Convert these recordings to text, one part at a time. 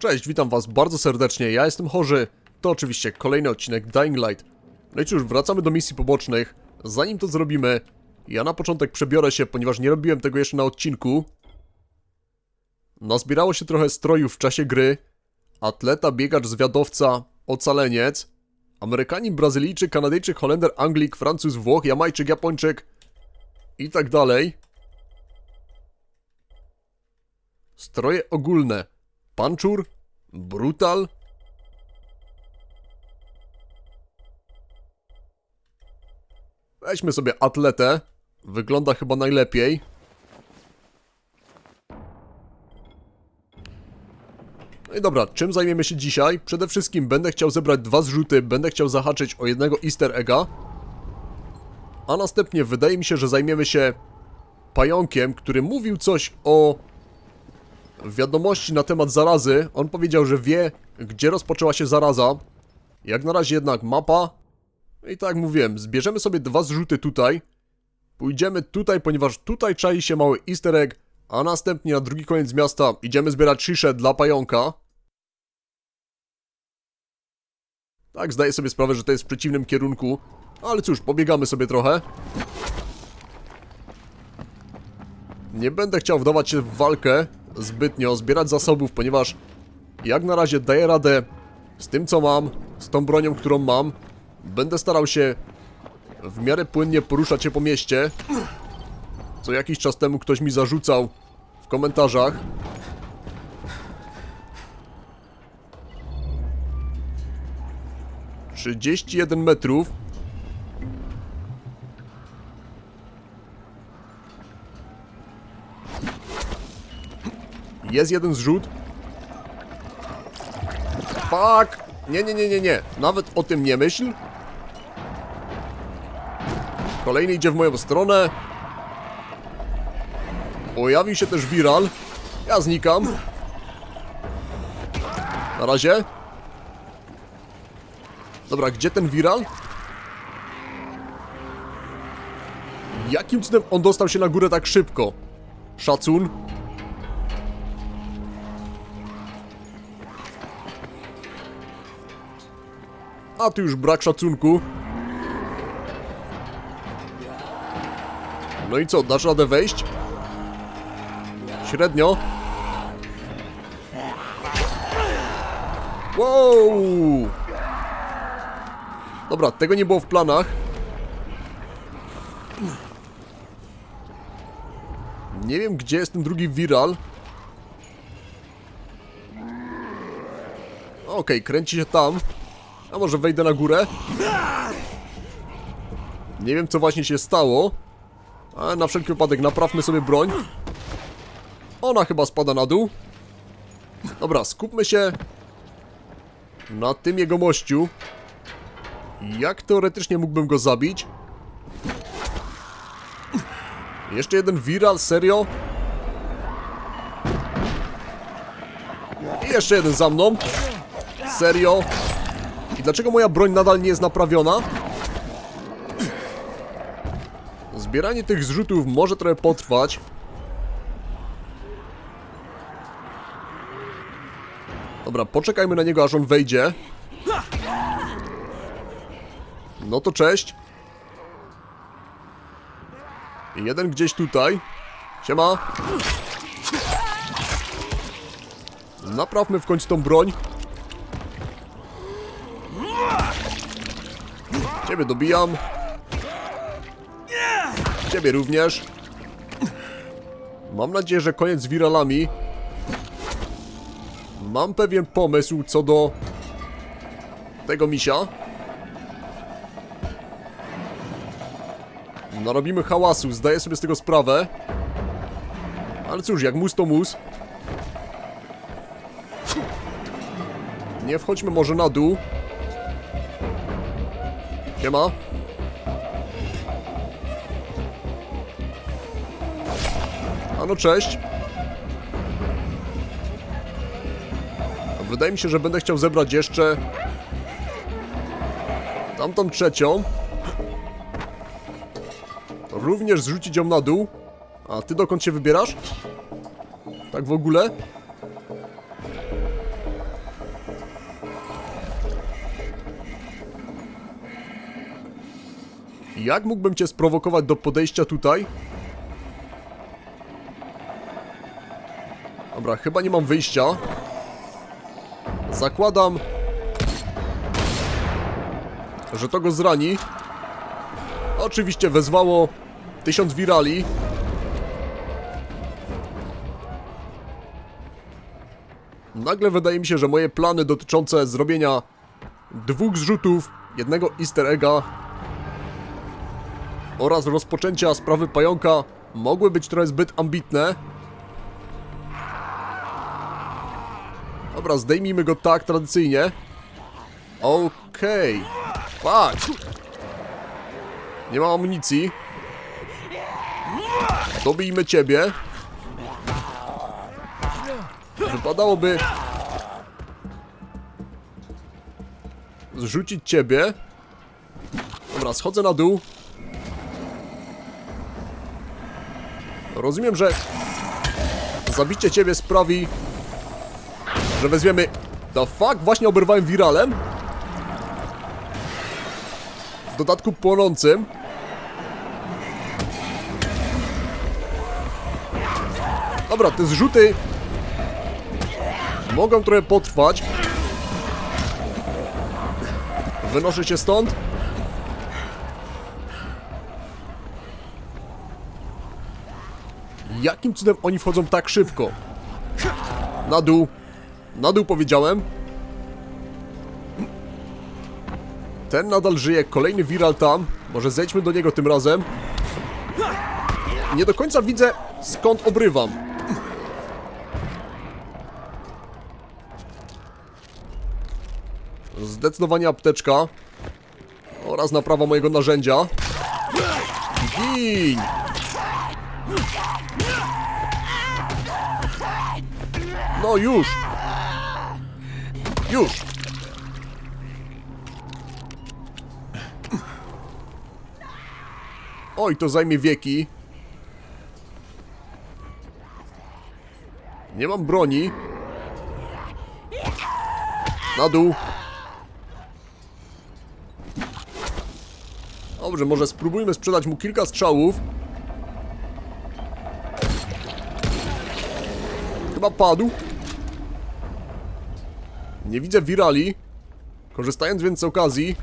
Cześć, witam was bardzo serdecznie, ja jestem Chorzy. To oczywiście kolejny odcinek Dying Light. No i cóż, wracamy do misji pobocznych. Zanim to zrobimy, ja na początek przebiorę się, ponieważ nie robiłem tego jeszcze na odcinku. Nazbierało się trochę strojów w czasie gry. Atleta, biegacz, zwiadowca, ocaleniec. Amerykanin, Brazylijczyk, Kanadyjczyk, Holender, Anglik, Francuz, Włoch, Jamajczyk, Japończyk i tak dalej. Stroje ogólne. Panczur, Brutal. Weźmy sobie atletę. Wygląda chyba najlepiej. No i dobra, czym zajmiemy się dzisiaj? Przede wszystkim będę chciał zebrać dwa zrzuty, będę chciał zahaczyć o jednego easter egga. A następnie wydaje mi się, że zajmiemy się pająkiem, który mówił coś o wiadomości na temat zarazy. On powiedział, że wie, gdzie rozpoczęła się zaraza. Jak na razie jednak mapa. I tak jak mówiłem, zbierzemy sobie dwa zrzuty tutaj. Pójdziemy tutaj, ponieważ tutaj czai się mały easter egg, a następnie na drugi koniec miasta idziemy zbierać sziszę dla pająka. Tak, zdaję sobie sprawę, że to jest w przeciwnym kierunku, ale cóż, pobiegamy sobie trochę. Nie będę chciał wdawać się w walkę zbytnio, zbierać zasobów, ponieważ jak na razie daję radę z tym co mam, z tą bronią, którą mam. Będę starał się w miarę płynnie poruszać się po mieście. Co jakiś czas temu ktoś mi zarzucał w komentarzach. Trzydzieści jeden metrów. Jest jeden zrzut. Fuck! Nie, nie, nie, nie, nie. Nawet o tym nie myśl. Kolejny idzie w moją stronę. Pojawił się też viral. Ja znikam. Na razie. Dobra, gdzie ten viral? Jakim cudem on dostał się na górę tak szybko? Szacun. A tu już brak szacunku. No i co, dasz radę wejść? Średnio. Wow! Dobra, tego nie było w planach. Nie wiem, gdzie jest ten drugi viral. Okej, kręci się tam. A może wejdę na górę? Nie wiem, co właśnie się stało. Ale na wszelki wypadek naprawmy sobie broń. Ona chyba spada na dół. Dobra, skupmy się na tym jego mościu. Jak teoretycznie mógłbym go zabić? Jeszcze jeden viral, serio? I jeszcze jeden za mną. Serio? I dlaczego moja broń nadal nie jest naprawiona? Zbieranie tych zrzutów może trochę potrwać. Dobra, poczekajmy na niego, aż on wejdzie. No to cześć. Jeden gdzieś tutaj. Siema. Naprawmy w końcu tą broń. Ciebie dobijam. Ciebie również. Mam nadzieję, że koniec z wiralami. Mam pewien pomysł co do tego misia. Narobimy hałasu, zdaję sobie z tego sprawę. Ale cóż, jak mus to mus. Nie wchodźmy może na dół. Siema. A no cześć. Wydaje mi się, że będę chciał zebrać jeszcze tamtą trzecią. Również zrzucić ją na dół. A ty dokąd się wybierasz? Tak w ogóle? Jak mógłbym cię sprowokować do podejścia tutaj? Dobra, chyba nie mam wyjścia. Zakładam, że to go zrani. Oczywiście wezwało tysiąc wirali. Nagle wydaje mi się, że moje plany dotyczące zrobienia dwóch zrzutów, jednego easter egga oraz rozpoczęcia sprawy pająka mogły być trochę zbyt ambitne. Dobra, zdejmijmy go tak tradycyjnie. Okej. Fuck. Nie mam amunicji. Dobijmy ciebie. Wypadałoby zrzucić ciebie. Dobra, schodzę na dół. Rozumiem, że zabicie ciebie sprawi, że weźmiemy... The fuck? Właśnie oberwałem wiralem? W dodatku płonącym. Dobra, te zrzuty mogą trochę potrwać. Wynoszę się stąd. Jakim cudem oni wchodzą tak szybko? Na dół. Na dół powiedziałem. Ten nadal żyje, kolejny viral tam. Może zejdźmy do niego tym razem. Nie do końca widzę skąd obrywam. Zdecydowanie apteczka. Oraz naprawa mojego narzędzia. Gin! No już! Już! Oj, to zajmie wieki. Nie mam broni. Na dół. Dobrze, może spróbujmy sprzedać mu kilka strzałów. Chyba padł. Nie widzę wirali. Korzystając więc z okazji.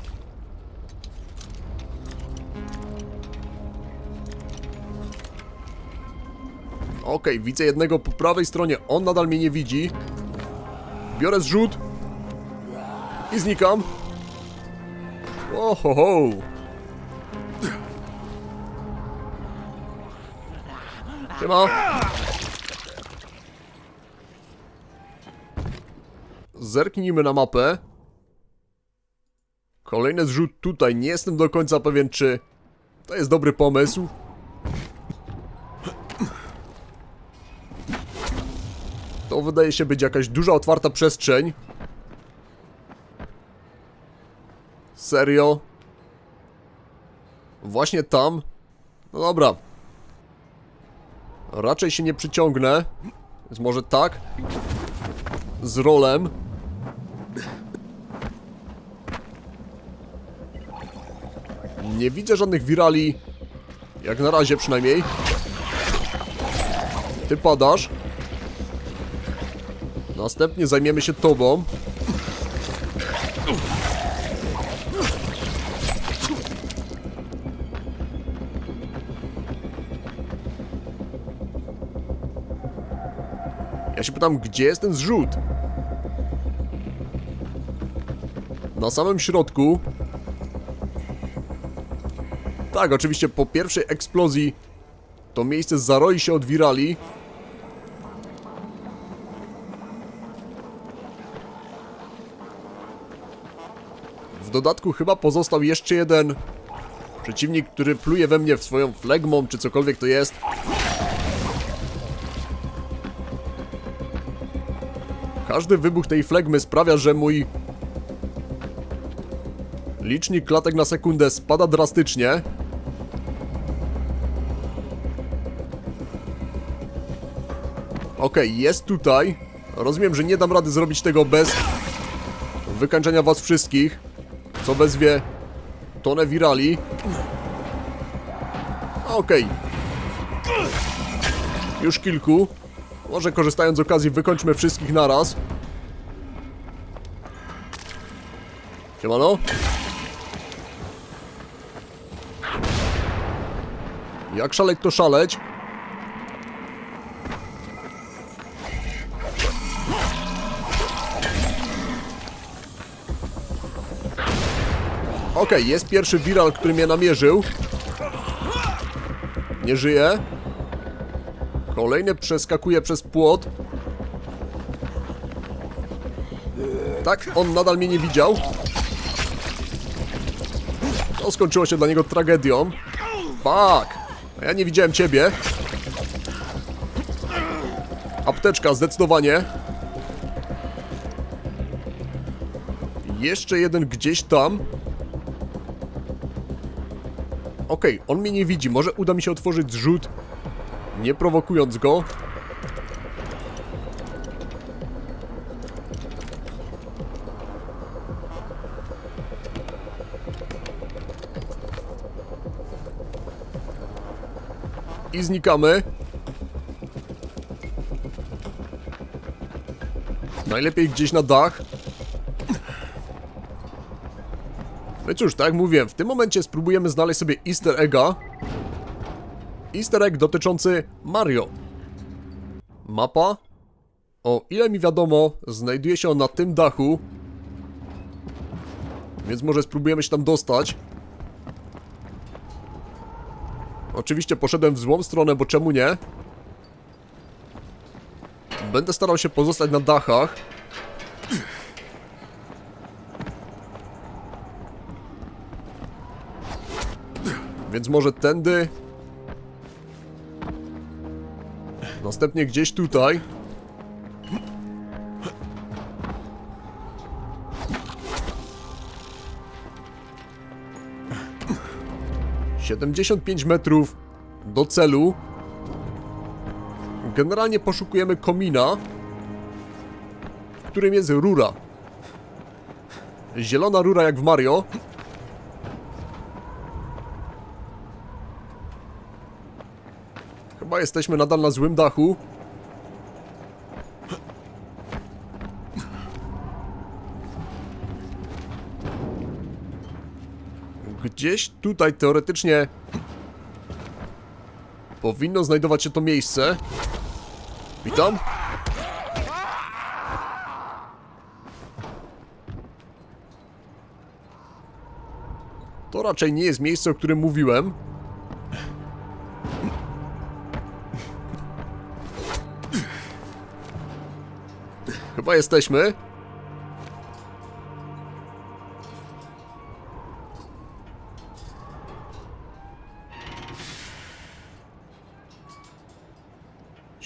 Okej, widzę jednego po prawej stronie. On nadal mnie nie widzi. Biorę zrzut. I znikam. Ohoho. Siema. Zerknijmy na mapę. Kolejny zrzut tutaj. Nie jestem do końca pewien, czy to jest dobry pomysł. To wydaje się być jakaś duża otwarta przestrzeń. Serio? Właśnie tam? No dobra. Raczej się nie przyciągnę. Więc może tak? Z rolem. Nie widzę żadnych wirali. Jak na razie przynajmniej. Ty padasz. Następnie zajmiemy się tobą. Ja się pytam, gdzie jest ten zrzut? Na samym środku. Tak, oczywiście po pierwszej eksplozji to miejsce zaroi się od wirali. W dodatku chyba pozostał jeszcze jeden przeciwnik, który pluje we mnie w swoją flegmą, czy cokolwiek to jest. Każdy wybuch tej flegmy sprawia, że mój licznik klatek na sekundę spada drastycznie. Okej, jest tutaj. Rozumiem, że nie dam rady zrobić tego bez wykańczenia was wszystkich, co wezwie tonę wirali. Okej. Już kilku. Może korzystając z okazji wykończmy wszystkich naraz. Siemano. Jak szaleć to szaleć. Okej, jest pierwszy viral, który mnie namierzył. Nie żyje. Kolejny przeskakuje przez płot. Tak, on nadal mnie nie widział. To skończyło się dla niego tragedią. Fuck! Ja nie widziałem ciebie. Apteczka, zdecydowanie. Jeszcze jeden gdzieś tam. Okej, on mnie nie widzi. Może uda mi się otworzyć zrzut, nie prowokując go. I znikamy. Najlepiej gdzieś na dach. No cóż, tak jak mówiłem, w tym momencie spróbujemy znaleźć sobie easter egga. Easter egg dotyczący Mario. Mapa. O ile mi wiadomo, znajduje się on na tym dachu. Więc może spróbujemy się tam dostać. Oczywiście poszedłem w złą stronę, bo czemu nie? Będę starał się pozostać na dachach. Więc może tędy. Następnie gdzieś tutaj. Siedemdziesiąt pięć metrów do celu. Generalnie poszukujemy komina, w którym jest rura. Zielona rura jak w Mario. Chyba jesteśmy nadal na złym dachu. Gdzieś tutaj teoretycznie powinno znajdować się to miejsce. Witam. To raczej nie jest miejsce, o którym mówiłem. Chyba jesteśmy.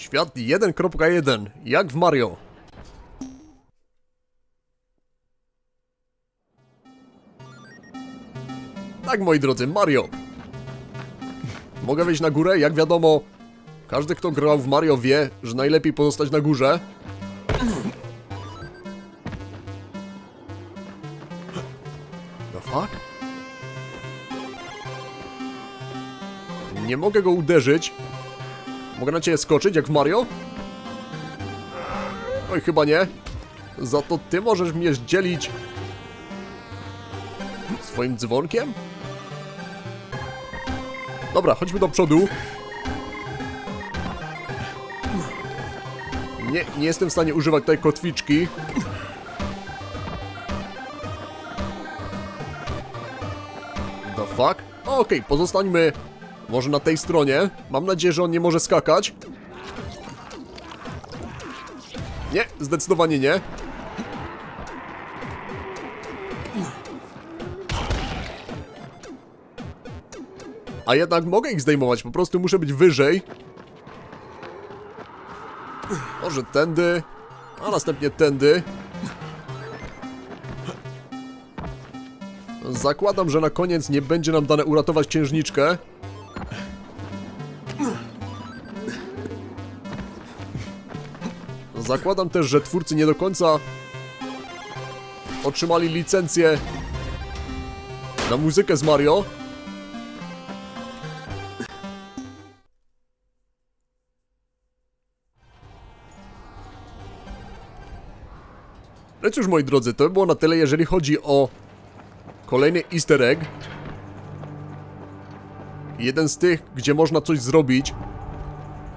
Świat 1.1, jak w Mario. Tak, moi drodzy, Mario. Mogę wejść na górę? Jak wiadomo, każdy, kto grał w Mario wie, że najlepiej pozostać na górze. The fuck? Nie mogę go uderzyć. Mogę na ciebie skoczyć, jak w Mario? Oj, chyba nie. Za to ty możesz mnie zdzielić... Swoim dzwonkiem? Dobra, chodźmy do przodu. Nie, nie jestem w stanie używać tej kotwiczki. The fuck? Okej, pozostańmy może na tej stronie. Mam nadzieję, że on nie może skakać. Nie, zdecydowanie nie. A jednak mogę ich zdejmować, po prostu muszę być wyżej. Może tędy, a następnie tędy. Zakładam, że na koniec nie będzie nam dane uratować księżniczkę. Zakładam też, że twórcy nie do końca otrzymali licencję na muzykę z Mario. No cóż, moi drodzy, to by było na tyle, jeżeli chodzi o kolejny easter egg. Jeden z tych, gdzie można coś zrobić.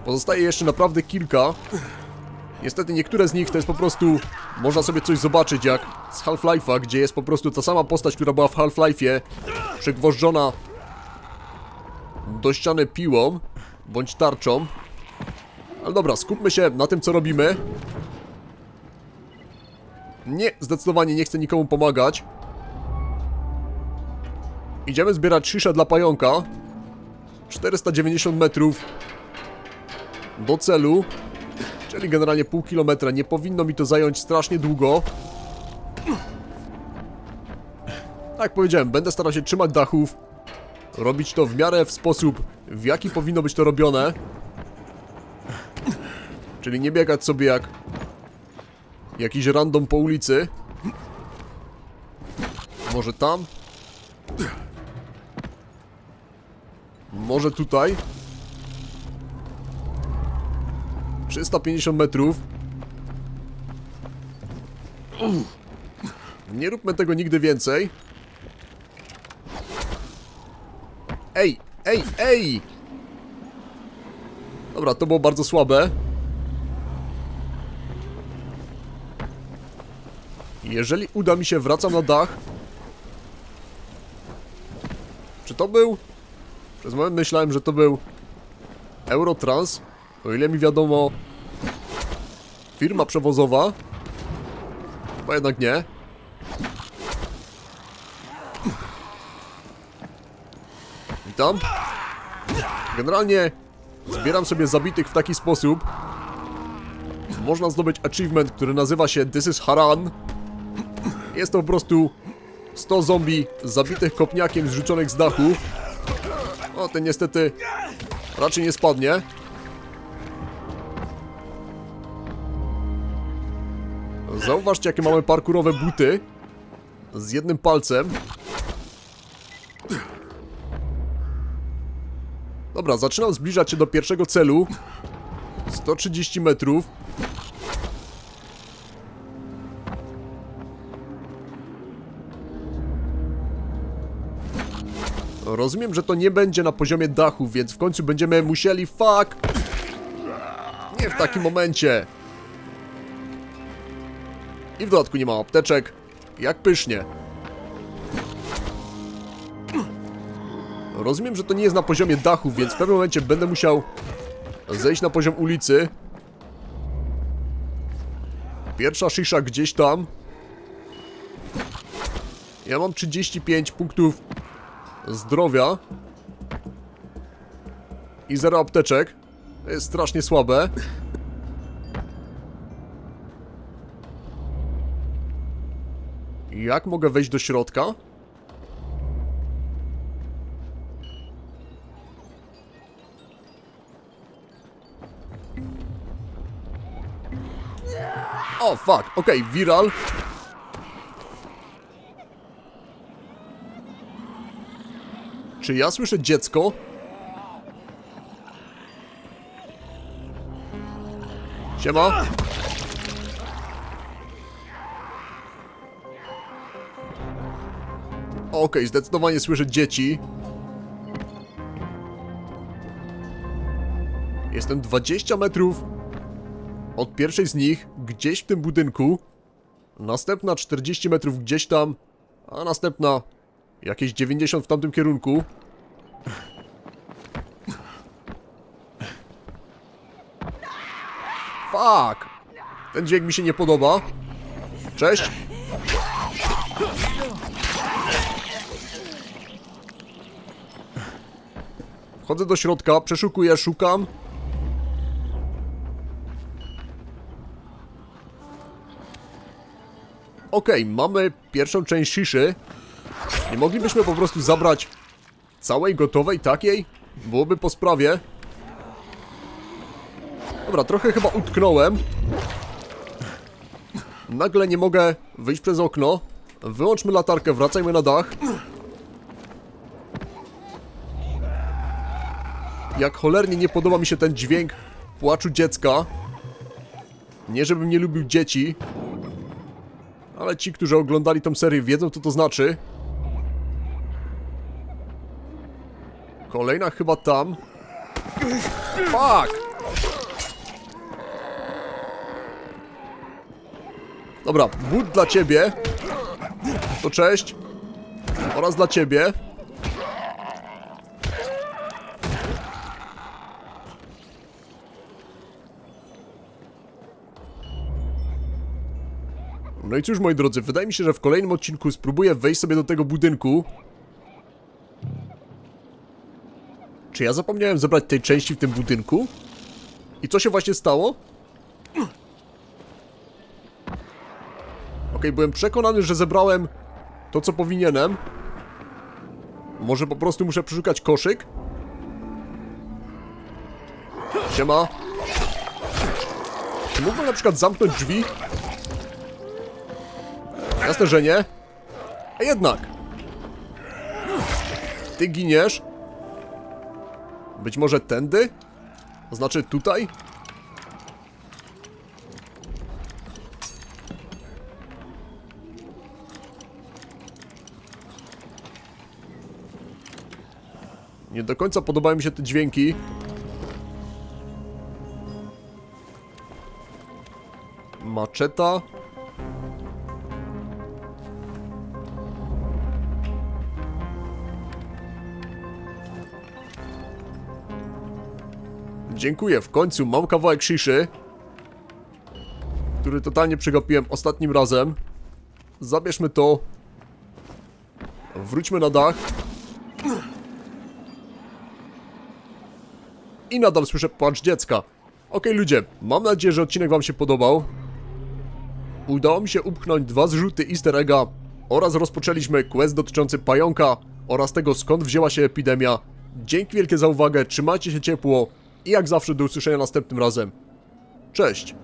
Pozostaje jeszcze naprawdę kilka. Niestety niektóre z nich to jest po prostu... Można sobie coś zobaczyć jak z Half-Life'a, gdzie jest po prostu ta sama postać, która była w Half-Life'ie przygwożdżona do ściany piłą bądź tarczą. Ale dobra, skupmy się na tym, co robimy. Nie, zdecydowanie nie chcę nikomu pomagać. Idziemy zbierać szyszę dla pająka. 490 metrów do celu. Czyli generalnie pół kilometra. Nie powinno mi to zająć strasznie długo. Tak jak powiedziałem, będę starał się trzymać dachów. Robić to w miarę w sposób, w jaki powinno być to robione. Czyli nie biegać sobie jak jakiś random po ulicy. Może tam? Może tutaj? 350 metrów. Nie róbmy tego nigdy więcej. Ej, ej, ej! Dobra, to było bardzo słabe. Jeżeli uda mi się, wracam na dach. Czy to był? Przez moment myślałem, że to był Eurotrans. O ile mi wiadomo, firma przewozowa. Chyba jednak nie. Witam. Generalnie zbieram sobie zabitych w taki sposób. Można zdobyć achievement, który nazywa się This is Haran. Jest to po prostu 100 zombie zabitych kopniakiem zrzuconych z dachu. O, ten niestety raczej nie spadnie. Zauważcie, jakie mamy parkurowe buty. Z jednym palcem. Dobra, zaczynam zbliżać się do pierwszego celu. 130 metrów. Rozumiem, że to nie będzie na poziomie dachu, więc w końcu będziemy musieli... Fuck! Nie w takim momencie. I w dodatku nie ma apteczek. Jak pysznie. Rozumiem, że to nie jest na poziomie dachu, więc w pewnym momencie będę musiał zejść na poziom ulicy. Pierwsza szysza gdzieś tam. Ja mam 35 punktów zdrowia. I zero apteczek. To jest strasznie słabe. Jak mogę wejść do środka? O, fuck, okej, viral. Czy ja słyszę dziecko? Siema. Okej, zdecydowanie słyszę dzieci. Jestem 20 metrów od pierwszej z nich, gdzieś w tym budynku. Następna 40 metrów gdzieś tam, a następna jakieś 90 w tamtym kierunku. Fuck! Ten dźwięk mi się nie podoba. Cześć! Wchodzę do środka, przeszukuję, szukam. Okej, mamy pierwszą część szyszy. Nie moglibyśmy po prostu zabrać całej gotowej takiej? Byłoby po sprawie. Dobra, trochę chyba utknąłem. Nagle nie mogę wyjść przez okno. Wyłączmy latarkę, wracajmy na dach. Jak cholernie nie podoba mi się ten dźwięk płaczu dziecka. Nie żebym nie lubił dzieci. Ale ci, którzy oglądali tą serię wiedzą, co to znaczy. Kolejna chyba tam. Fuck! Dobra, but dla ciebie. To cześć. Oraz dla ciebie. No i cóż, moi drodzy, wydaje mi się, że w kolejnym odcinku spróbuję wejść sobie do tego budynku. Czy ja zapomniałem zebrać tej części w tym budynku? I co się właśnie stało? Okej, byłem przekonany, że zebrałem to, co powinienem. Może po prostu muszę przeszukać koszyk? Siema. Czy mógłbym na przykład zamknąć drzwi? Jasne, że nie. A jednak. Ty giniesz. Być może tędy? Znaczy tutaj? Nie do końca podobają mi się te dźwięki. Maczeta. Dziękuję, w końcu mam kawałek sziszy, który totalnie przegapiłem ostatnim razem. Zabierzmy to. Wróćmy na dach. I nadal słyszę płacz dziecka. Okej ludzie, mam nadzieję, że odcinek wam się podobał. Udało mi się upchnąć dwa zrzuty easter egga oraz rozpoczęliśmy quest dotyczący pająka oraz tego skąd wzięła się epidemia. Dzięki wielkie za uwagę, trzymajcie się ciepło i jak zawsze do usłyszenia następnym razem. Cześć!